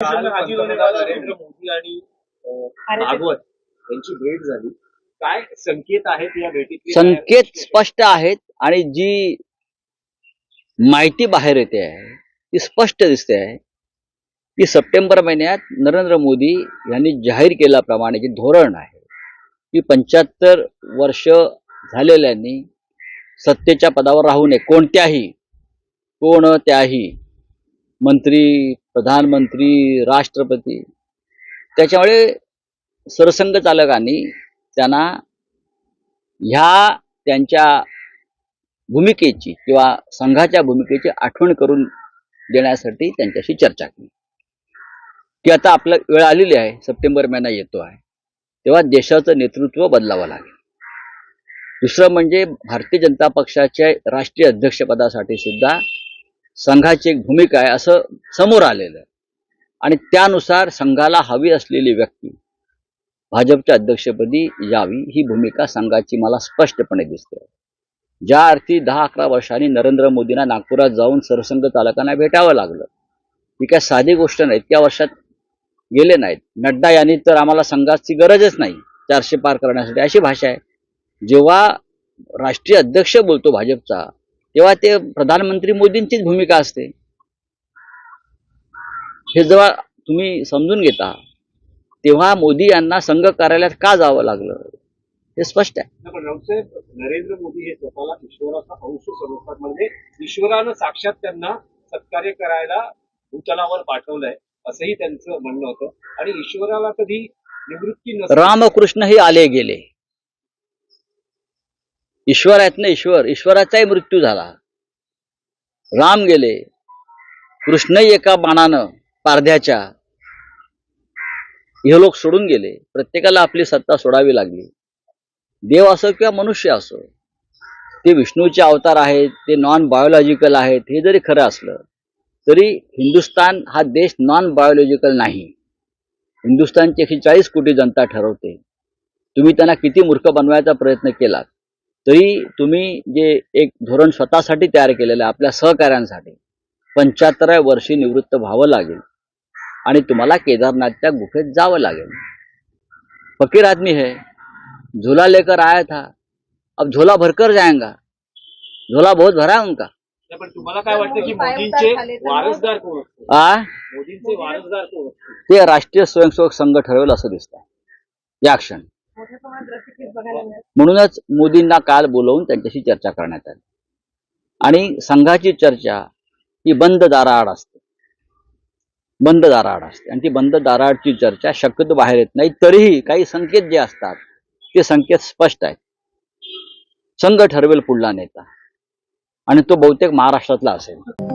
काल पंतप्रधान नरेंद्र मोदी आणि अं, भागवत यांची भेट झाली. काय संकेत आहेत या भेटीत संकेत स्पष्ट आहेत आणि जी माहिती बाहेर येते आहे ती स्पष्ट दिसते आहे. की सप्टेंबर महिन्यात नरेंद्र मोदी यांनी जाहीर केल्याप्रमाणे जे धोरण आहे की पंच्याहत्तर वर्ष झालेल्यांनी सत्तेच्या पदावर राहू नये. कोणत्याही कोणत्याही मंत्री प्रधानमंत्री राष्ट्रपती. त्याच्यामुळे सरसंघ चालकांनी त्यांना ह्या त्यांच्या भूमिकेची किंवा संघाच्या भूमिकेची आठवण करून देण्यासाठी त्यांच्याशी चर्चा केली. की आता आपलं वेळ आलेली आहे सप्टेंबर महिना येतो आहे. तेव्हा देशाचं नेतृत्व बदलावं लागेल. दुसरं म्हणजे भारतीय जनता पक्षाच्या राष्ट्रीय अध्यक्षपदासाठी सुद्धा संघाची एक भूमिका आहे असं समोर आलेलं आहे. आणि त्यानुसार संघाला हवी असलेली व्यक्ती भाजपच्या अध्यक्षपदी यावी ही भूमिका संघाची मला स्पष्टपणे दिसते. ज्या अर्थी दहा अकरा वर्षांनी नरेंद्र मोदींना नागपुरात जाऊन सरसंघ चालकांना भेटावं लागलं ही काय साधी गोष्ट नाही इतक्या वर्षात गेले नाहीत. नड्डा यांनी तर आम्हाला संघाची गरजच नाही चारशे पार करण्यासाठी अशी भाषा आहे. जेव्हा राष्ट्रीय अध्यक्ष बोलतो भाजपचा तेव्हा ते प्रधानमंत्री मोदींचीच भूमिका असते. हे जेव्हा तुम्ही समजून घेता तेव्हा मोदी यांना संघ कार्यालयात का जावं लागलं? हे स्पष्ट आहे. नरेंद्र मोदी हे स्वतःला ईश्वराचा अंश समजतात. म्हणजे ईश्वरानं साक्षात त्यांना सत्कार्य करायला भूतलावर पाठवलंय असंही त्यांचं म्हणणं होतं. आणि ईश्वराला कधी निवृत्ती रामकृष्ण हे आले गेले. ईश्वर आहेत ना ईश्वर ईश्वराचाही मृत्यू झाला. राम गेले. कृष्णही एका बाणानं पारध्याच्या हे लोक सोडून गेले. प्रत्येकाला आपली सत्ता सोडावी लागली. देव असो किंवा मनुष्य असो ते विष्णूचे अवतार आहेत ते नॉन बायोलॉजिकल आहेत हे जरी खरं असलं तरी हिंदुस्तान हा देश नॉन बायोलॉजिकल नाही. हिंदुस्तानची एकशे चाळीस कोटी जनता ठरवते. तुम्ही त्यांना किती मूर्ख बनवायचा प्रयत्न केलात? तरी तुम्ही जे एक धोरण स्वतःसाठी तयार केलेलं आहे आपल्या सहकाऱ्यांसाठी पंच्याहत्तराव्या वर्षी निवृत्त व्हावं लागेल. आणि तुम्हाला केदारनाथच्या गुफेत जावं लागेल. फकीर आदमी है झोला लेकर आया था अब झोला भरकर जाएगा झोला बहुत भरा है उनका. पण तुम्हाला काय वाटतं की मोदींचे वारसदार कोण असतील? आ? मोदींचे वारसदार कोण असतील? ते राष्ट्रीय स्वयंसेवक संघ ठरवेल असं दिसतंय. या क्षण. म्हणूनच मोदींना काल बोलवून त्यांच्याशी चर्चा करण्यात आली. आणि संघाची चर्चा ही बंद दाराआड असते. बंद दाराआड असते. आणि ती बंद दाराआडची चर्चा शक्यतो बाहेर येत नाही. तरीही काही संकेत जे असतात ते संकेत स्पष्ट आहेत. संघ ठरवेल पुढला नेता. आणि तो बहुतेक महाराष्ट्रातला असेल.